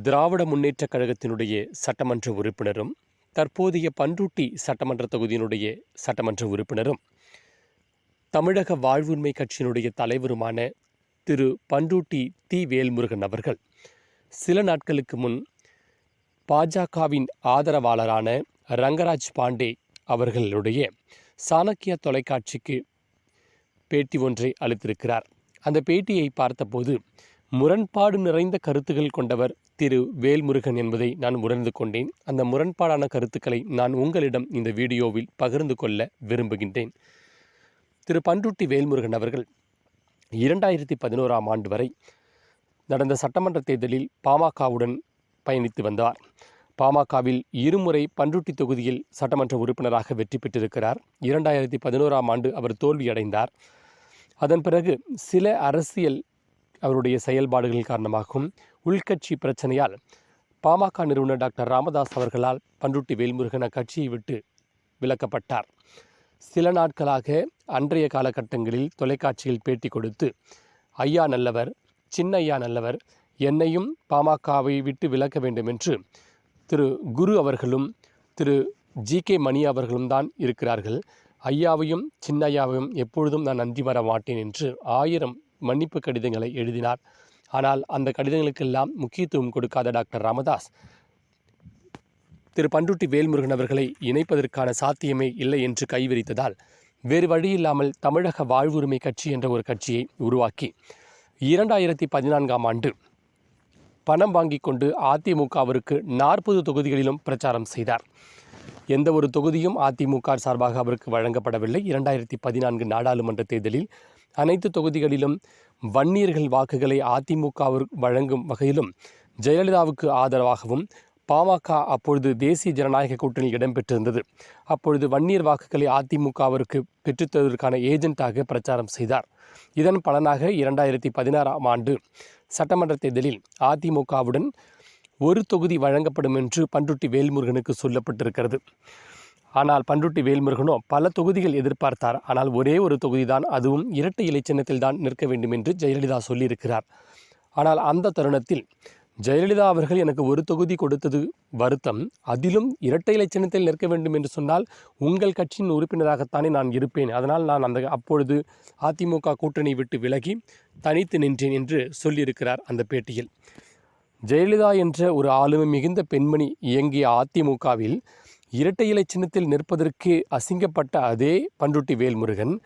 திராவிட முன்னேற்றக் கழகத்தினுடைய சட்டமன்ற உறுப்பினரும் தற்போதைய பன்ருட்டி சட்டமன்ற தொகுதியினுடைய சட்டமன்ற உறுப்பினரும் தமிழக வாழ்வுரிமை கட்சியினுடைய தலைவருமான திரு பன்ருட்டி தி வேல்முருகன் அவர்கள். சில நாட்களுக்கு முன் பாஜகவின் ஆதரவாளரான ரங்கராஜ் பாண்டே அவர்களுடைய சாணக்கிய தொலைக்காட்சிக்கு பேட்டி ஒன்றை அளித்திருக்கிறார். அந்த பேட்டியை பார்த்தபோது முரண்பாடு நிறைந்த கருத்துகள் கொண்டவர் திரு. வேல்முருகன் என்பதை நான் உணர்ந்து கொண்டேன். அந்த முரண்பாடான கருத்துக்களை நான் உங்களிடம் இந்த வீடியோவில் பகிர்ந்து கொள்ள விரும்புகின்றேன். திரு. பண்ருட்டி வேல்முருகன் அவர்கள் இரண்டாயிரத்தி பதினோராம் ஆண்டு வரை நடந்த சட்டமன்ற தேர்தலில் பாமகவுடன் பயணித்து வந்தார். பாமகவில் இருமுறை பண்ருட்டி தொகுதியில் சட்டமன்ற உறுப்பினராக வெற்றி பெற்றிருக்கிறார். இரண்டாயிரத்தி பதினோராம் ஆண்டு அவர் தோல்வியடைந்தார். அதன் பிறகு சில அரசியல் அவருடைய செயல்பாடுகள் காரணமாகவும் உள்கட்சி பிரச்சனையால் பாமக நிறுவனர் டாக்டர் ராமதாஸ் அவர்களால் பண்ருட்டி வேல்முருகன் அக்கட்சியை விட்டு விலக்கப்பட்டார். சில நாட்களாக அன்றைய காலகட்டங்களில் தொலைக்காட்சியில் பேட்டி கொடுத்து ஐயா நல்லவர் சின்னையா நல்லவர் என்னையும் பாமகவை விட்டு விலக்க வேண்டும் என்று திரு குரு அவர்களும் திரு ஜி கே மணி அவர்களும் தான் இருக்கிறார்கள். ஐயாவையும் சின்னையாவையும் எப்பொழுதும் நான் நன்றி வர மாட்டேன் என்று ஆயிரம் மன்னிப்பு கடிதங்களை எழுதினார். ஆனால் அந்த கடிதங்களுக்கெல்லாம் முக்கியத்துவம் கொடுக்காத டாக்டர் ராமதாஸ். திரு பண்ருட்டி வேல்முருகன் அவர்களை இணைப்பதற்கான சாத்தியமே இல்லை என்று கைவிரித்ததால் வேறு வழியில்லாமல் தமிழக வாழ்வுரிமை கட்சி என்ற ஒரு கட்சியை உருவாக்கி இரண்டாயிரத்தி பதினான்காம் ஆண்டு பணம் வாங்கி கொண்டு அதிமுகவிற்கு நாற்பது தொகுதிகளிலும் பிரச்சாரம் செய்தார். எந்த ஒரு தொகுதியும் அதிமுக சார்பாக அவருக்கு வழங்கப்படவில்லை. இரண்டாயிரத்தி பதினான்கு நாடாளுமன்ற தேர்தலில் அனைத்து தொகுதிகளிலும் வன்னியர்கள் வாக்குகளை அதிமுகவிற்கு வழங்கும் வகையிலும் ஜெயலலிதாவுக்கு ஆதரவாகவும் பாமக அப்பொழுது தேசிய ஜனநாயக கூட்டணியில் இடம்பெற்றிருந்தது. அப்பொழுது வன்னியர் வாக்குகளை அதிமுகவிற்கு பெற்றுத்தருவதற்கான ஏஜென்ட்டாக பிரச்சாரம் செய்தார். இதன் பலனாக இரண்டாயிரத்தி பதினாறாம் ஆண்டு சட்டமன்ற தேர்தலில் அதிமுகவுடன் ஒரு தொகுதி வழங்கப்படும் என்று பண்ருட்டி வேல்முருகனுக்கு சொல்லப்பட்டிருக்கிறது. ஆனால் பண்ருட்டி வேல்முருகனோ பல தொகுதிகள் எதிர்பார்த்தார். ஆனால் ஒரே ஒரு தொகுதி தான் அதுவும் இரட்டை இலை சின்னத்தில் தான் நிற்க வேண்டும் என்று ஜெயலலிதா சொல்லியிருக்கிறார். ஆனால் அந்த தருணத்தில் ஜெயலலிதா அவர்கள் எனக்கு ஒரு தொகுதி கொடுத்தது வருத்தம். அதிலும் இரட்டை இலை நிற்க வேண்டும் என்று சொன்னால் உங்கள் கட்சியின் உறுப்பினராகத்தானே நான் இருப்பேன். அதனால் நான் அந்த அப்பொழுது அதிமுக கூட்டணி விட்டு விலகி தனித்து நின்றேன் என்று சொல்லியிருக்கிறார் அந்த பேட்டியில். ஜெயலலிதா என்ற ஒரு ஆளுமை மிகுந்த பெண்மணி இயங்கிய அதிமுகவில் இரட்டை இலை சின்னத்தில் நிற்பதற்கு அசிங்கப்பட்ட அதே பண்ருட்டி வேல்முருகன்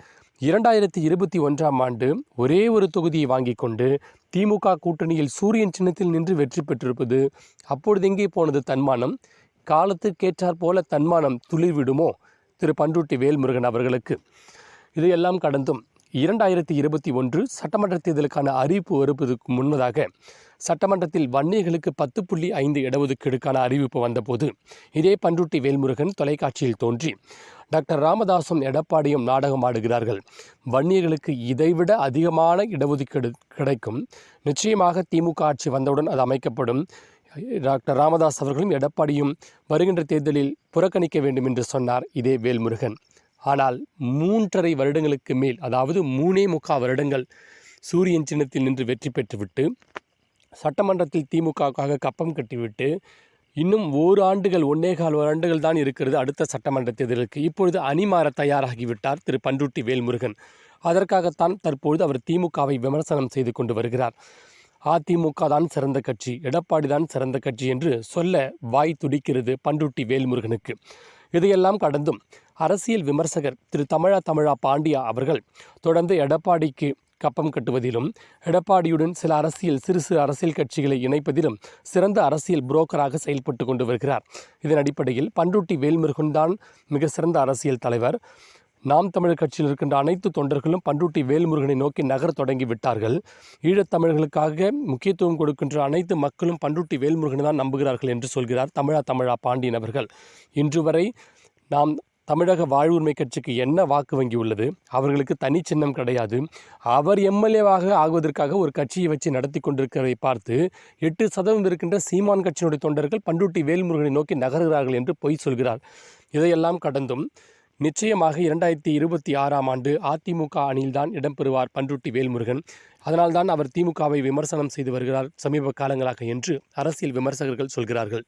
இரண்டாயிரத்தி இருபத்தி ஒன்றாம் ஆண்டு ஒரே ஒரு தொகுதியை வாங்கி கொண்டு திமுக கூட்டணியில் சூரியன் சின்னத்தில் நின்று வெற்றி பெற்றிருப்பது அப்பொழுது எங்கே போனது தன்மானம்? காலத்துக்கேற்றாற் போல தன்மானம் துளிர்விடுமோ? திரு பண்ருட்டி வேல்முருகன் அவர்களுக்கு. இதையெல்லாம் கடந்தும் இரண்டாயிரத்தி இருபத்தி ஒன்று சட்டமன்ற தேர்தலுக்கான அறிவிப்பு வருவதற்கு முன்னதாக சட்டமன்றத்தில் வன்னியர்களுக்கு பத்து புள்ளி ஐந்து இடஒதுக்கீடுக்கான அறிவிப்பு வந்தபோது இதே பண்ருட்டி வேல்முருகன் தொலைக்காட்சியில் தோன்றி டாக்டர் ராமதாசும் எடப்பாடியும் நாடகம் ஆடுகிறார்கள். வன்னியர்களுக்கு இதைவிட அதிகமான இடஒதுக்கீடு கிடைக்கும். நிச்சயமாக திமுக ஆட்சி வந்தவுடன் அது அமைக்கப்படும். டாக்டர் ராமதாஸ் அவர்களும் எடப்பாடியும் வருகின்ற தேர்தலில் புறக்கணிக்க வேண்டும் என்று சொன்னார் இதே வேல்முருகன். ஆனால் மூன்றரை வருடங்களுக்கு மேல் அதாவது மூணே முக்கால் வருடங்கள் சூரியன் சின்னத்தில் நின்று வெற்றி பெற்றுவிட்டு சட்டமன்றத்தில் திமுகவுக்காக கப்பம் கட்டிவிட்டு இன்னும் ஓர் ஆண்டுகள் ஒன்னேகால் ஆண்டுகள் தான் இருக்கிறது அடுத்த சட்டமன்ற தேர்தலுக்கு. இப்பொழுது அணிமாற தயாராகிவிட்டார் திரு பண்ருட்டி வேல்முருகன். அதற்காகத்தான் தற்பொழுது அவர் திமுகவை விமர்சனம் செய்து கொண்டு வருகிறார். அதிமுக தான் சிறந்த கட்சி எடப்பாடி தான் சிறந்த கட்சி என்று சொல்ல வாய் துடிக்கிறது பண்ருட்டி வேல்முருகனுக்கு. இதையெல்லாம் கடந்தும் அரசியல் விமர்சகர் திரு தமிழா தமிழா பாண்டியா அவர்கள் தொடர்ந்து எடப்பாடிக்கு கப்பம் கட்டுவதிலும் எடப்பாடியுடன் சில அரசியல் சிறு சிறு அரசியல் கட்சிகளை இணைப்பதிலும் சிறந்த அரசியல் புரோக்கராக செயல்பட்டு கொண்டு வருகிறார். இதன் அடிப்படையில் பண்ருட்டி வேல்முருகன் தான் மிக சிறந்த அரசியல் தலைவர். நாம் தமிழர் கட்சியில் இருக்கின்ற அனைத்து தொண்டர்களும் பண்ருட்டி வேல்முருகனை நோக்கி நகர தொடங்கி விட்டார்கள். ஈழத்தமிழர்களுக்காக முக்கியத்துவம் கொடுக்கின்ற அனைத்து மக்களும் பண்ருட்டி வேல்முருகனை தான் நம்புகிறார்கள் என்று சொல்கிறார் தமிழா தமிழா பாண்டியன் அவர்கள். இன்று வரை நாம் தமிழக வாழ்வுரிமை கட்சிக்கு என்ன வாக்கு வங்கி உள்ளது? அவர்களுக்கு தனி சின்னம் கிடையாது. அவர் எம்எல்ஏவாக ஆகுவதற்காக ஒரு கட்சியை வச்சு நடத்தி கொண்டிருக்கிறதை பார்த்து எட்டு சதவீதம் இருக்கின்ற சீமான் கட்சியினுடைய தொண்டர்கள் பண்ருட்டி வேல்முருகனை நோக்கி நகர்கிறார்கள் என்று பொய் சொல்கிறார். இதையெல்லாம் கடந்தும் நிச்சயமாக இரண்டாயிரத்தி இருபத்தி ஆறாம் ஆண்டு அதிமுக அணியில்தான் இடம்பெறுவார் பண்ருட்டி வேல்முருகன். அதனால்தான் அவர் திமுகவை விமர்சனம் செய்து வருகிறார் சமீப காலங்களாக என்று அரசியல் விமர்சகர்கள் சொல்கிறார்கள்.